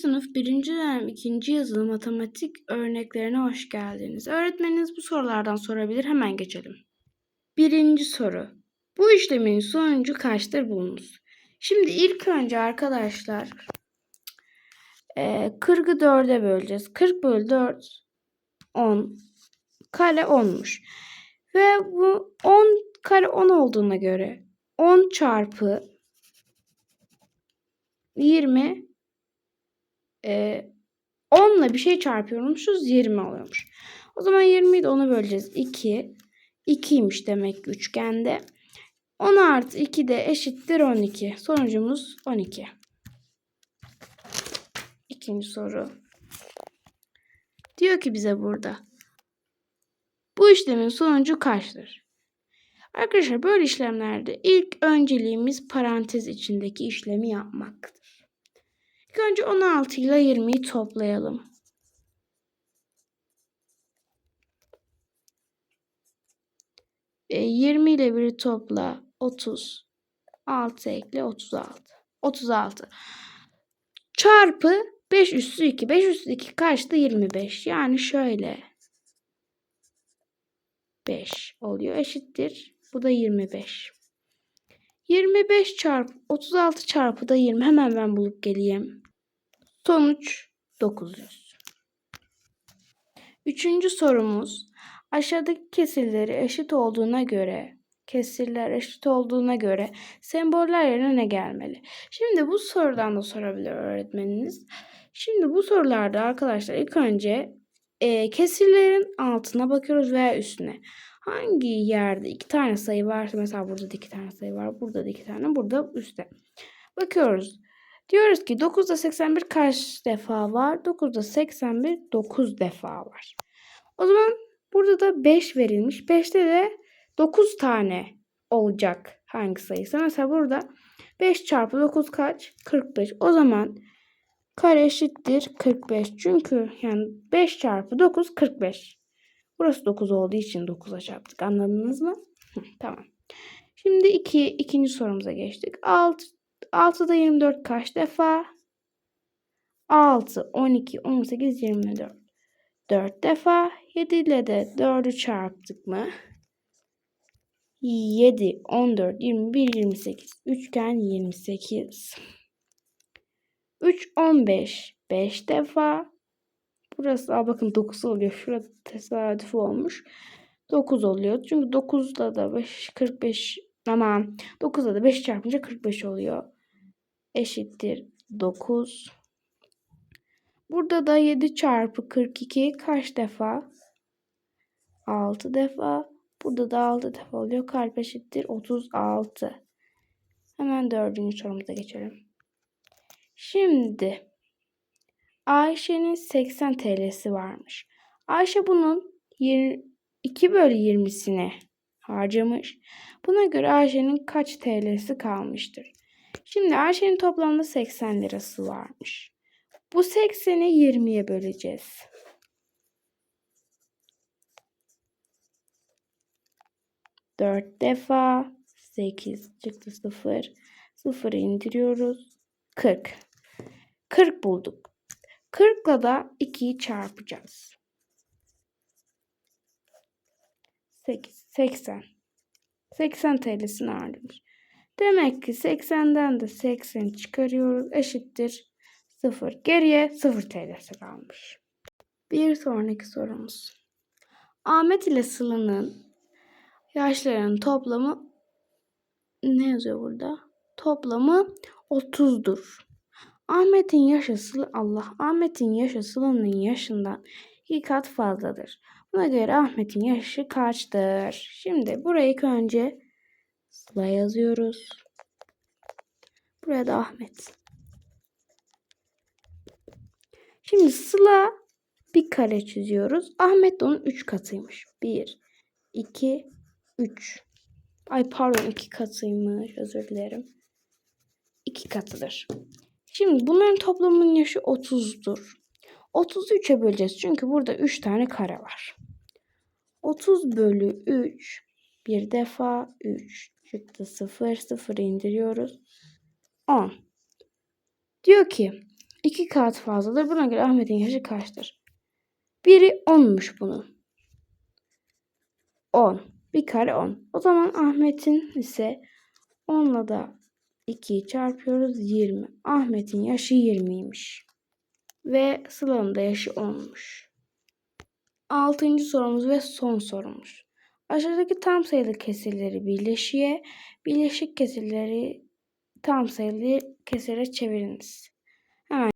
sınıf 1. dönem 2. yazılı matematik örneklerine hoş geldiniz. Öğretmeniniz bu sorulardan sorabilir. Hemen geçelim. Birinci soru. Bu işlemin sonucu kaçtır bulunuz? Şimdi ilk önce arkadaşlar e, 40'ı 4'e böleceğiz. 40 bölü 4 10 kare 10'muş. Ve bu 10 kare 10 olduğuna göre 10 çarpı 20 e, 10 ile bir şey çarpıyormuşuz 20 oluyormuş. O zaman 20'yi de 10'a böleceğiz. 2. 2'ymiş demek ki üçgende. 10 artı 2 de eşittir 12. Sonucumuz 12. İkinci soru. Diyor ki bize burada. Bu işlemin sonucu kaçtır? Arkadaşlar böyle işlemlerde ilk önceliğimiz parantez içindeki işlemi yapmaktır. İlk önce 16 ile 20'yi toplayalım. E, 20 ile 1'i topla 30. 6 ekle 36. 36. Çarpı 5 üssü 2. 5 üssü 2 kaçtı? 25. Yani şöyle. 5 oluyor. Eşittir. Bu da 25. 25 çarpı 36 çarpı da 20. Hemen ben bulup geleyim. Sonuç 900. Üçüncü sorumuz. Aşağıdaki kesirleri eşit olduğuna göre kesirler eşit olduğuna göre semboller yerine ne gelmeli? Şimdi bu sorudan da sorabilir öğretmeniniz. Şimdi bu sorularda arkadaşlar ilk önce e, kesirlerin altına bakıyoruz veya üstüne. Hangi yerde iki tane sayı varsa mesela burada da iki tane sayı var. Burada da iki tane. Burada üstte. Bakıyoruz. Diyoruz ki 9'da 81 kaç defa var? 9'da 81 9 defa var. O zaman burada da 5 verilmiş. 5'te de 9 tane olacak hangi sayısı. Mesela burada 5 çarpı 9 kaç? 45. O zaman kare eşittir 45. Çünkü yani 5 çarpı 9 45. Burası 9 olduğu için 9'a çarptık. Anladınız mı? Hı, tamam. Şimdi iki, ikinci sorumuza geçtik. 6, 6'da 24 kaç defa? 6, 12, 18, 24. 4 defa. 7 ile de 4'ü çarptık mı? 7, 14, 21, 28. Üçgen 28. 3, 15. 5 defa. Burası aa bakın 9 oluyor. Şurada tesadüf olmuş. 9 oluyor. Çünkü 9'da da 5, 45 ama 9'da da 5 çarpınca 45 oluyor. Eşittir 9. Burada da 7 çarpı 42 kaç defa? 6 defa. Burada da 6 defa oluyor. Kalp eşittir 36. Hemen dördüncü sorumuza geçelim. Şimdi Ayşe'nin 80 TL'si varmış. Ayşe bunun 2 bölü 20'sini harcamış. Buna göre Ayşe'nin kaç TL'si kalmıştır? Şimdi Ayşe'nin toplamda 80 lirası varmış. Bu 80'i 20'ye böleceğiz. Dört defa 8 çıktı 0. 0'ı indiriyoruz. 40. 40 bulduk. 40 ile da 2'yi çarpacağız. 8, 80. 80 TL'sini harcamış. Demek ki 80'den de 80 çıkarıyoruz. Eşittir 0. Geriye 0 TL'si kalmış. Bir sonraki sorumuz. Ahmet ile Sıla'nın yaşlarının toplamı ne yazıyor burada? Toplamı 30'dur. Ahmet'in yaşı Allah Ahmet'in yaşı Sıla'nın yaşından iki kat fazladır. Buna göre Ahmet'in yaşı kaçtır? Şimdi burayı önce Sıla yazıyoruz. Buraya da Ahmet. Şimdi Sıla bir kare çiziyoruz. Ahmet de onun 3 katıymış. 1, 2, 3. Ay pardon 2 katıymış. Özür dilerim. 2 katıdır. Şimdi bunların toplamının yaşı 30'dur. 30'u 3'e böleceğiz. Çünkü burada 3 tane kare var. 30 bölü 3 bir defa 3 çıktı 0 0 indiriyoruz. 10. Diyor ki 2 kat fazladır. Buna göre Ahmet'in yaşı kaçtır? Biri 10'muş bunun. 10. Bir kare 10. O zaman Ahmet'in ise 10'la da 2'yi çarpıyoruz 20. Ahmet'in yaşı 20'ymiş. Ve Sıla'nın da yaşı 10'muş. Altıncı sorumuz ve son sorumuz. Aşağıdaki tam sayılı kesirleri birleşiğe, birleşik kesirleri tam sayılı kesire çeviriniz. Hemen